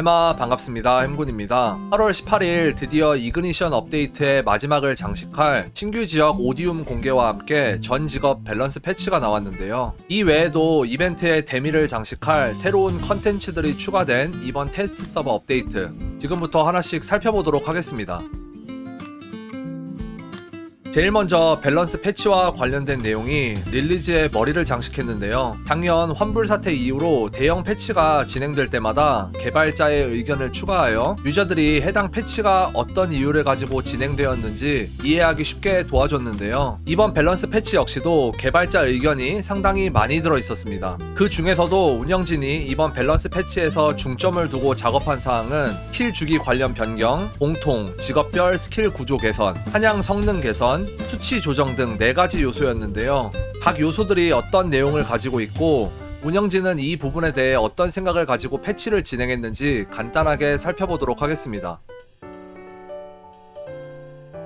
해마 반갑습니다. 햄군입니다. 8월 18일 드디어 이그니션 업데이트의 마지막을 장식할 신규 지역 오디움 공개와 함께 전 직업 밸런스 패치가 나왔는데요. 이 외에도 이벤트의 대미를 장식할 새로운 컨텐츠들이 추가된 이번 테스트 서버 업데이트 지금부터 하나씩 살펴보도록 하겠습니다. 제일 먼저 밸런스 패치와 관련된 내용이 릴리즈의 머리를 장식했는데요. 작년 환불 사태 이후로 대형 패치가 진행될 때마다 개발자의 의견을 추가하여 유저들이 해당 패치가 어떤 이유를 가지고 진행되었는지 이해하기 쉽게 도와줬는데요. 이번 밸런스 패치 역시도 개발자 의견이 상당히 많이 들어 있었습니다. 그 중에서도 운영진이 이번 밸런스 패치에서 중점을 두고 작업한 사항은 킬 주기 관련 변경, 공통, 직업별 스킬 구조 개선, 사냥 성능 개선, 수치 조정 등 4가지 요소였는데요. 각 요소들이 어떤 내용을 가지고 있고 운영진은 이 부분에 대해 어떤 생각을 가지고 패치를 진행했는지 간단하게 살펴보도록 하겠습니다.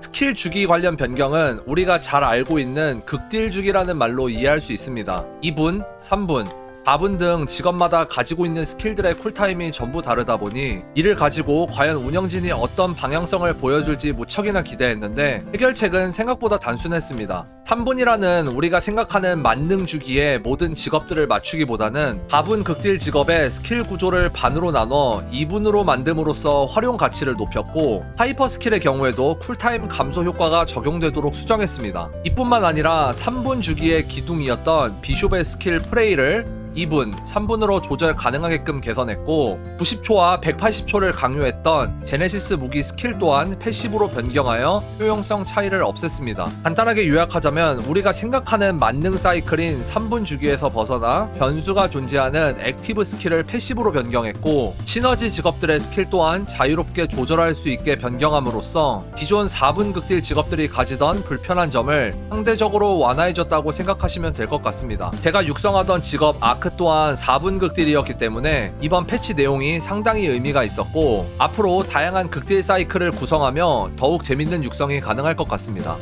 스킬 주기 관련 변경은 우리가 잘 알고 있는 극딜 주기라는 말로 이해할 수 있습니다. 2분, 3분, 4분 등 직업마다 가지고 있는 스킬들의 쿨타임이 전부 다르다 보니 이를 가지고 과연 운영진이 어떤 방향성을 보여줄지 무척이나 기대했는데 해결책은 생각보다 단순했습니다. 3분이라는 우리가 생각하는 만능 주기에 모든 직업들을 맞추기보다는 4분 극딜 직업의 스킬 구조를 반으로 나눠 2분으로 만듦으로써 활용 가치를 높였고 하이퍼 스킬의 경우에도 쿨타임 감소 효과가 적용되도록 수정했습니다. 이뿐만 아니라 3분 주기의 기둥이었던 비숍의 스킬 프레이를 2분, 3분으로 조절 가능하게끔 개선했고 90초와 180초를 강요했던 제네시스 무기 스킬 또한 패시브로 변경하여 효용성 차이를 없앴습니다. 간단하게 요약하자면 우리가 생각하는 만능 사이클인 3분 주기에서 벗어나 변수가 존재하는 액티브 스킬을 패시브로 변경했고 시너지 직업들의 스킬 또한 자유롭게 조절할 수 있게 변경함으로써 기존 4분 극딜 직업들이 가지던 불편한 점을 상대적으로 완화해줬다고 생각하시면 될 것 같습니다. 제가 육성하던 직업 아크 또한 4분 극딜이었기 때문에 이번 패치 내용이 상당히 의미가 있었고 앞으로 다양한 극딜 사이클을 구성하며 더욱 재밌는 육성이 가능할 것 같습니다.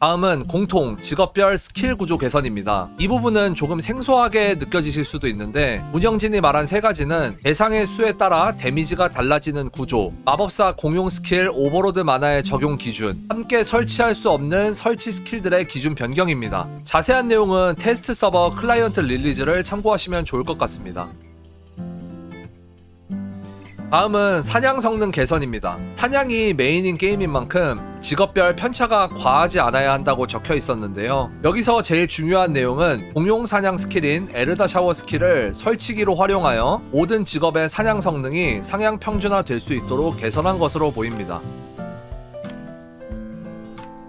다음은 공통, 직업별 스킬 구조 개선입니다. 이 부분은 조금 생소하게 느껴지실 수도 있는데 운영진이 말한 세 가지는 대상의 수에 따라 데미지가 달라지는 구조, 마법사 공용 스킬 오버로드 만화의 적용 기준, 함께 설치할 수 없는 설치 스킬들의 기준 변경입니다. 자세한 내용은 테스트 서버 클라이언트 릴리즈를 참고하시면 좋을 것 같습니다. 다음은 사냥 성능 개선입니다. 사냥이 메인인 게임인 만큼 직업별 편차가 과하지 않아야 한다고 적혀 있었는데요. 여기서 제일 중요한 내용은 공용 사냥 스킬인 에르다 샤워 스킬을 설치기로 활용하여 모든 직업의 사냥 성능이 상향 평준화 될 수 있도록 개선한 것으로 보입니다.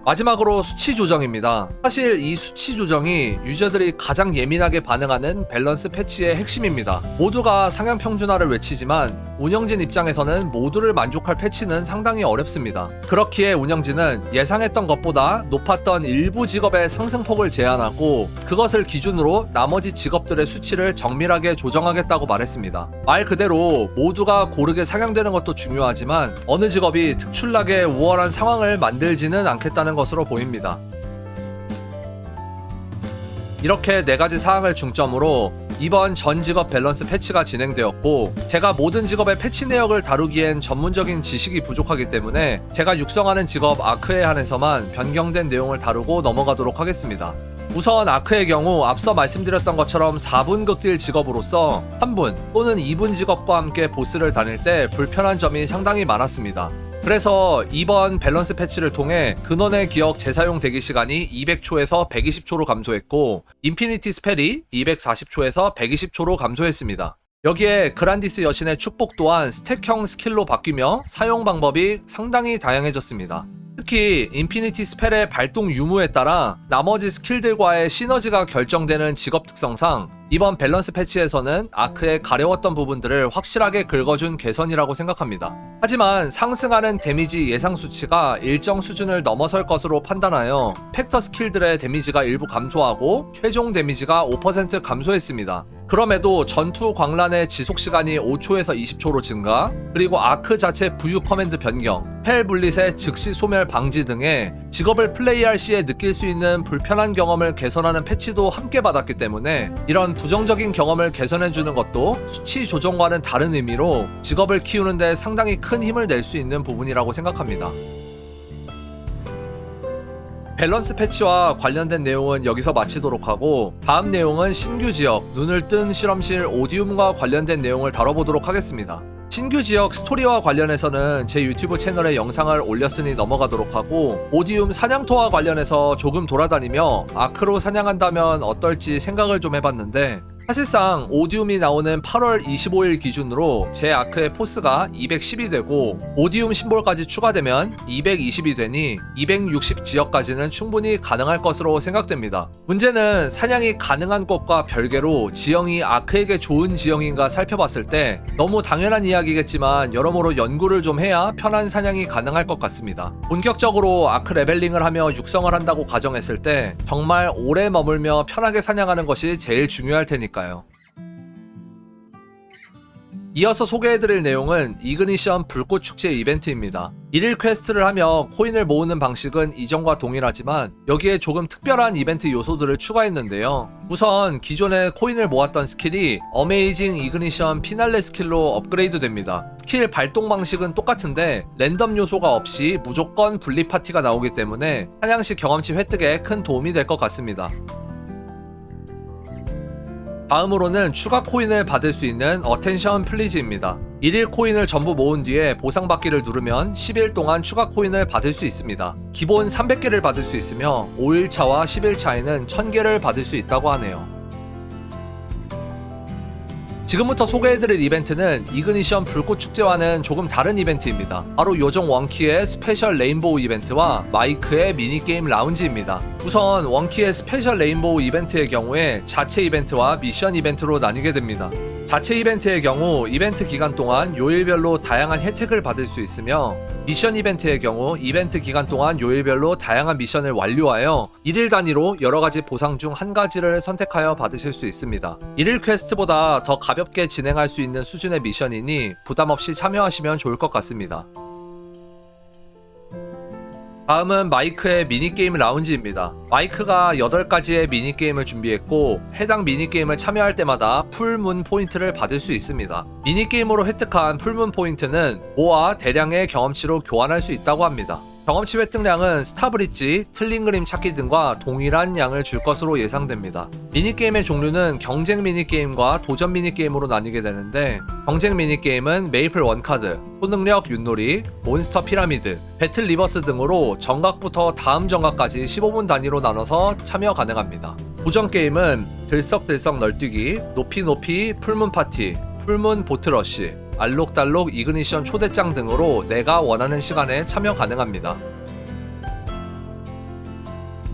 마지막으로 수치 조정입니다. 사실 이 수치 조정이 유저들이 가장 예민하게 반응하는 밸런스 패치의 핵심입니다. 모두가 상향 평준화를 외치지만 운영진 입장에서는 모두를 만족할 패치는 상당히 어렵습니다. 그렇기에 운영진은 예상했던 것보다 높았던 일부 직업의 상승폭을 제한하고 그것을 기준으로 나머지 직업들의 수치를 정밀하게 조정하겠다고 말했습니다. 말 그대로 모두가 고르게 상향되는 것도 중요하지만 어느 직업이 특출나게 우월한 상황을 만들지는 않겠다는 것으로 보입니다. 이렇게 네 가지 사항을 중점으로 이번 전 직업 밸런스 패치가 진행되었고 제가 모든 직업의 패치 내역을 다루기엔 전문적인 지식이 부족하기 때문에 제가 육성하는 직업 아크에 한해서만 변경된 내용을 다루고 넘어가도록 하겠습니다. 우선 아크의 경우 앞서 말씀드렸던 것처럼 4분 극딜 직업으로서 3분 또는 2분 직업과 함께 보스를 다닐 때 불편한 점이 상당히 많았습니다. 그래서 이번 밸런스 패치를 통해 근원의 기억 재사용 대기 시간이 200초에서 120초로 감소했고 인피니티 스펠이 240초에서 120초로 감소했습니다. 여기에 그란디스 여신의 축복 또한 스택형 스킬로 바뀌며 사용 방법이 상당히 다양해졌습니다. 특히 인피니티 스펠의 발동 유무에 따라 나머지 스킬들과의 시너지가 결정되는 직업 특성상 이번 밸런스 패치에서는 아크의 가려웠던 부분들을 확실하게 긁어준 개선이라고 생각합니다. 하지만 상승하는 데미지 예상 수치가 일정 수준을 넘어설 것으로 판단하여 팩터 스킬들의 데미지가 일부 감소하고 최종 데미지가 5% 감소했습니다. 그럼에도 전투 광란의 지속 시간이 5초에서 20초로 증가, 그리고 아크 자체 부유 커맨드 변경, 펠 분릿의 즉시 소멸 방지 등의 직업을 플레이할 시에 느낄 수 있는 불편한 경험을 개선하는 패치도 함께 받았기 때문에 이런 부정적인 경험을 개선해주는 것도 수치 조정과는 다른 의미로 직업을 키우는데 상당히 큰 힘을 낼 수 있는 부분이라고 생각합니다. 밸런스 패치와 관련된 내용은 여기서 마치도록 하고 다음 내용은 신규 지역 눈을 뜬 실험실 오디움과 관련된 내용을 다뤄보도록 하겠습니다. 신규 지역 스토리와 관련해서는 제 유튜브 채널에 영상을 올렸으니 넘어가도록 하고 오디움 사냥터와 관련해서 조금 돌아다니며 아크로 사냥한다면 어떨지 생각을 좀 해봤는데 사실상 오디움이 나오는 8월 25일 기준으로 제 아크의 포스가 210이 되고 오디움 심볼까지 추가되면 220이 되니 260 지역까지는 충분히 가능할 것으로 생각됩니다. 문제는 사냥이 가능한 곳과 별개로 지형이 아크에게 좋은 지형인가 살펴봤을 때 너무 당연한 이야기겠지만 여러모로 연구를 좀 해야 편한 사냥이 가능할 것 같습니다. 본격적으로 아크 레벨링을 하며 육성을 한다고 가정했을 때 정말 오래 머물며 편하게 사냥하는 것이 제일 중요할 테니까 요. 이어서 소개해드릴 내용은 이그니션 불꽃 축제 이벤트입니다. 1일 퀘스트를 하며 코인을 모으는 방식은 이전과 동일하지만 여기에 조금 특별한 이벤트 요소들을 추가했는데요. 우선 기존에 코인을 모았던 스킬이 어메이징 이그니션 피날레 스킬로 업그레이드 됩니다. 스킬 발동 방식은 똑같은데 랜덤 요소가 없이 무조건 분리 파티가 나오기 때문에 사냥시 경험치 획득에 큰 도움이 될 것 같습니다. 다음으로는 추가 코인을 받을 수 있는 어텐션 플리즈입니다. 1일 코인을 전부 모은 뒤에 보상받기를 누르면 10일 동안 추가 코인을 받을 수 있습니다. 기본 300개를 받을 수 있으며 5일차와 10일차에는 1000개를 받을 수 있다고 하네요. 지금부터 소개해드릴 이벤트는 이그니션 불꽃 축제와는 조금 다른 이벤트입니다. 바로 요정 원키의 스페셜 레인보우 이벤트와 마이크의 미니게임 라운지입니다. 우선 원키의 스페셜 레인보우 이벤트의 경우에 자체 이벤트와 미션 이벤트로 나뉘게 됩니다. 자체 이벤트의 경우 이벤트 기간 동안 요일별로 다양한 혜택을 받을 수 있으며 미션 이벤트의 경우 이벤트 기간 동안 요일별로 다양한 미션을 완료하여 1일 단위로 여러 가지 보상 중 한 가지를 선택하여 받으실 수 있습니다. 1일 퀘스트보다 더 가볍게 진행할 수 있는 수준의 미션이니 부담 없이 참여하시면 좋을 것 같습니다. 다음은 마이크의 미니게임 라운지입니다. 마이크가 8가지의 미니게임을 준비했고 해당 미니게임을 참여할 때마다 풀문 포인트를 받을 수 있습니다. 미니게임으로 획득한 풀문 포인트는 모아 대량의 경험치로 교환할 수 있다고 합니다. 경험치 획득량은 스타브릿지, 틀린 그림 찾기 등과 동일한 양을 줄 것으로 예상됩니다. 미니게임의 종류는 경쟁 미니게임과 도전 미니게임으로 나뉘게 되는데 경쟁 미니게임은 메이플 원카드, 초능력 윷놀이, 몬스터 피라미드, 배틀 리버스 등으로 정각부터 다음 정각까지 15분 단위로 나눠서 참여 가능합니다. 도전 게임은 들썩들썩 널뛰기, 높이 높이 풀문 파티, 풀문 보트러쉬, 알록달록 이그니션 초대장 등으로 내가 원하는 시간에 참여 가능합니다.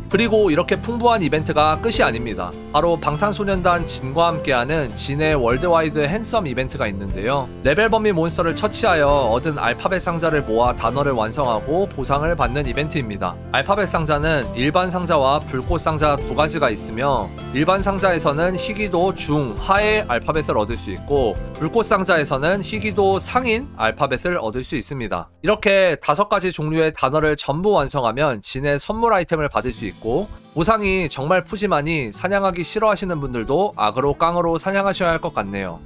그리고 이렇게 풍부한 이벤트가 끝이 아닙니다. 바로 방탄소년단 진과 함께하는 진의 월드와이드 핸섬 이벤트가 있는데요. 레벨 범위 몬스터를 처치하여 얻은 알파벳 상자를 모아 단어를 완성하고 보상을 받는 이벤트입니다. 알파벳 상자는 일반 상자와 불꽃 상자 두 가지가 있으며 일반 상자에서는 희귀도 중, 하의 알파벳을 얻을 수 있고 불꽃 상자에서는 희귀도 상인 알파벳을 얻을 수 있습니다. 이렇게 다섯 가지 종류의 단어를 전부 완성하면 진의 선물 아이템을 받을 수 있고 보상이 정말 푸짐하니 사냥하기 싫어하시는 분들도 악으로 깡으로 사냥하셔야 할 것 같네요.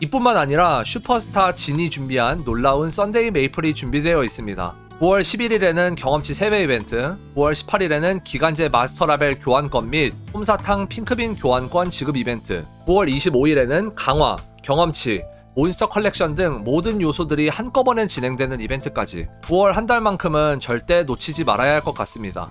이뿐만 아니라 슈퍼스타 진이 준비한 놀라운 썬데이 메이플이 준비되어 있습니다. 9월 11일에는 경험치 3배 이벤트, 9월 18일에는 기간제 마스터 라벨 교환권 및 솜사탕 핑크빈 교환권 지급 이벤트, 9월 25일에는 강화, 경험치, 몬스터 컬렉션 등 모든 요소들이 한꺼번에 진행되는 이벤트까지 9월 한 달만큼은 절대 놓치지 말아야 할 것 같습니다.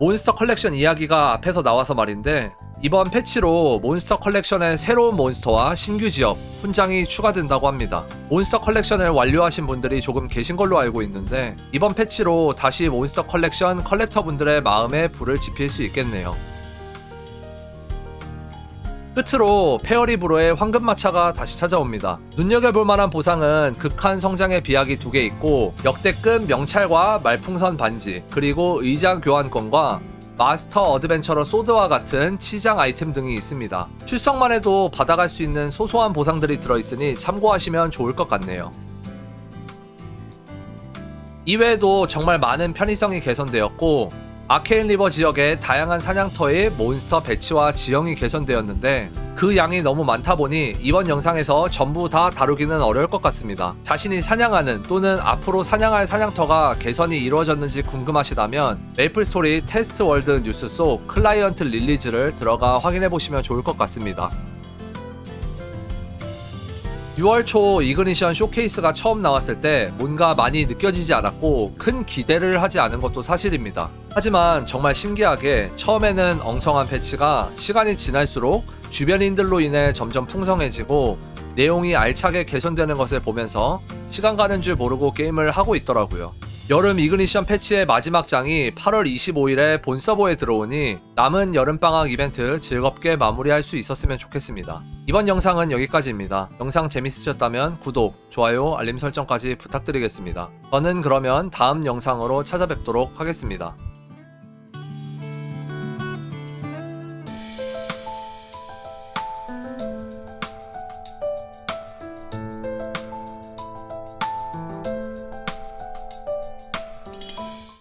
몬스터 컬렉션 이야기가 앞에서 나와서 말인데 이번 패치로 몬스터 컬렉션에 새로운 몬스터와 신규 지역, 훈장이 추가된다고 합니다. 몬스터 컬렉션을 완료하신 분들이 조금 계신 걸로 알고 있는데 이번 패치로 다시 몬스터 컬렉션 컬렉터 분들의 마음에 불을 지필 수 있겠네요. 끝으로 페어리브로의 황금마차가 다시 찾아옵니다. 눈여겨볼 만한 보상은 극한 성장의 비약이 두 개 있고 역대급 명찰과 말풍선 반지 그리고 의자 교환권과 마스터 어드벤처러 소드와 같은 치장 아이템 등이 있습니다. 출석만 해도 받아갈 수 있는 소소한 보상들이 들어있으니 참고하시면 좋을 것 같네요. 이외에도 정말 많은 편의성이 개선되었고 아케인 리버 지역의 다양한 사냥터의 몬스터 배치와 지형이 개선되었는데 그 양이 너무 많다 보니 이번 영상에서 전부 다 다루기는 어려울 것 같습니다. 자신이 사냥하는 또는 앞으로 사냥할 사냥터가 개선이 이루어졌는지 궁금하시다면 메이플 스토리 테스트 월드 뉴스 속 클라이언트 릴리즈를 들어가 확인해 보시면 좋을 것 같습니다. 6월 초 이그니션 쇼케이스가 처음 나왔을 때 뭔가 많이 느껴지지 않았고 큰 기대를 하지 않은 것도 사실입니다. 하지만 정말 신기하게 처음에는 엉성한 패치가 시간이 지날수록 주변인들로 인해 점점 풍성해지고 내용이 알차게 개선되는 것을 보면서 시간 가는 줄 모르고 게임을 하고 있더라고요. 여름 이그니션 패치의 마지막 장이 8월 25일에 본 서버에 들어오니 남은 여름방학 이벤트 즐겁게 마무리할 수 있었으면 좋겠습니다. 이번 영상은 여기까지입니다. 영상 재밌으셨다면 구독, 좋아요, 알림 설정까지 부탁드리겠습니다. 저는 그러면 다음 영상으로 찾아뵙도록 하겠습니다.